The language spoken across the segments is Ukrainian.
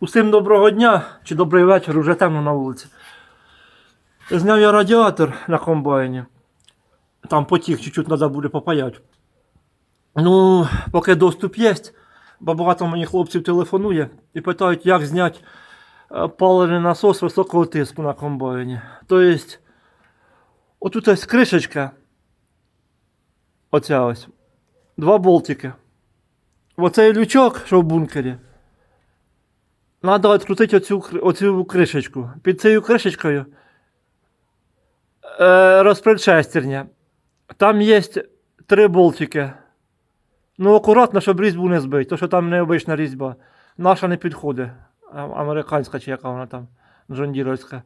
Усім доброго дня чи добрий вечір, уже темно на вулиці. Зняв я радіатор на комбайні. Там потік чуть-чуть треба буде попаяти. Ну, поки доступ є, бо багато мені хлопців телефонує і питають, як зняти е, паливний насос високого тиску на комбайні. Тобто, отут ось кришечка. Оця ось. Два болтики. Оцей лючок, що в бункері. Надо відкрутити оцю, оцю кришечку. Під цією кришечкою е, розпред шестерня. Там є три болтики. Ну, акуратно, щоб різьбу не збити, то що там необична різьба. Наша не підходить. Американська чи яка вона там, джондіровська.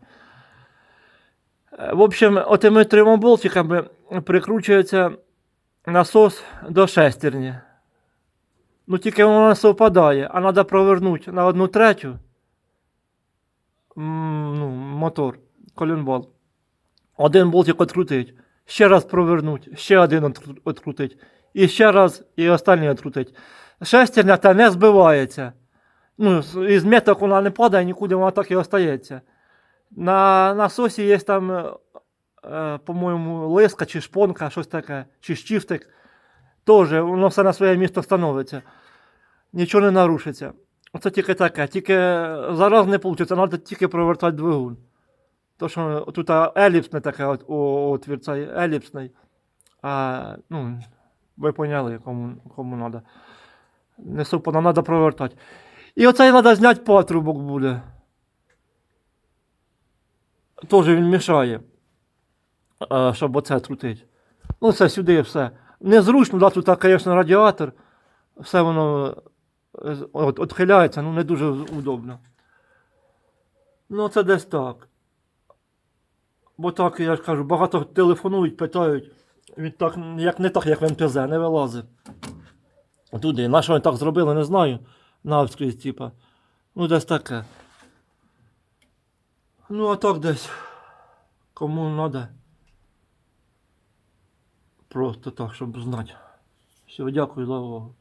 В общем, отими трьома болтиками прикручується насос до шестерні. Ну тільки воно не совпадає, а треба провернути на одну третю. Ну, мотор, колінбал. Один болтик відкрутить, ще раз провернуть, ще один відкру- відкрутить, і ще раз, і останній відкрутить. Шестерня та не збивається. Ну, із меток вона не падає, нікуди вона так і остається. На насосі є там, е, е, по-моєму, лиска чи шпонка, щось таке, чи щифтик. Теж воно все на своє місце становиться. Нічого не нарушиться. Оце тільки таке. Тільки зараз не вийде, треба тільки провертати двигун. То, що тут еліпсне таке от, отвір цей еліпсний. А, ну, ви поняли, кому, кому треба. Не супано, треба провертати. І оцей треба зняти патрубок буде. Теж він мішає, щоб оце крутить. Ну, це сюди і все. Незручно, да, тут, звісно, радіатор. Все воно е, відхиляється, ну не дуже удобно. Ну, це десь так. Бо так, я ж кажу, багато телефонують, питають. Він так, як не так, як в МТЗ, не вилазить. Туди. На що вони так зробили, не знаю. Навскрізь, типа. Ну, десь таке. Ну, а так десь. Кому треба. Просто так, щоб знати. Все, дякую за увагу.